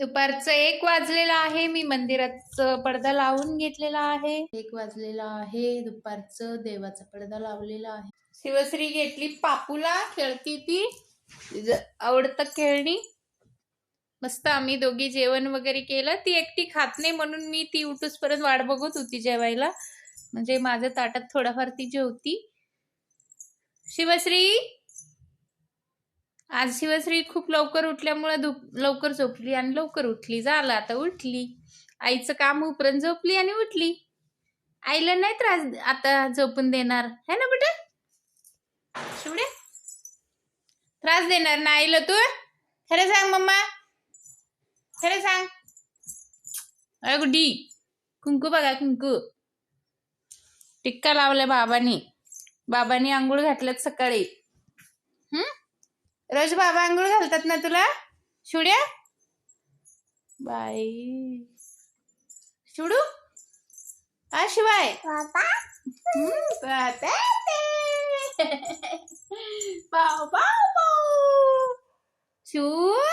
दुपारचं एक वाजलेलं आहे. मी मंदिराचं पडदा लावून घेतलेला आहे. एक वाजलेला आहे. दुपारचं देवाचा पडदा लावलेला आहे. शिवश्री घेतली पापूला खेळती ती. तिचं आवडतं खेळणी. मस्त आम्ही दोघी जेवण वगैरे केलं. ती एकटी खात नाही म्हणून मी ती उठूसपर्यंत वाट बघत होती जेवायला. म्हणजे माझ्या ताटात थोडाफार ती जेवती. शिवश्री! आज शिवश्री खूप लवकर उठल्यामुळे लवकर झोपली आणि लवकर उठली. झालं आता उठली. आईचं काम उपरंत झोपली आणि उठली. आईला नाही त्रास आता झोपून देणार. है ना बेटा शिवड्या? त्रास देणार ना आईला तू? खरं सांग मम्मा. खरं सांग. अरे गुड्डी कुंकू बघा कुंकू. टिक्का लावलाय बाबांनी. बाबांनी आंघोळ घातल्यात सकाळी. हम्म रोज बाबा आंघोळ घालतात ना तुला? शिवड्या बाई. शिवडू हा शिवाय. पाव पाव पाव. शिव.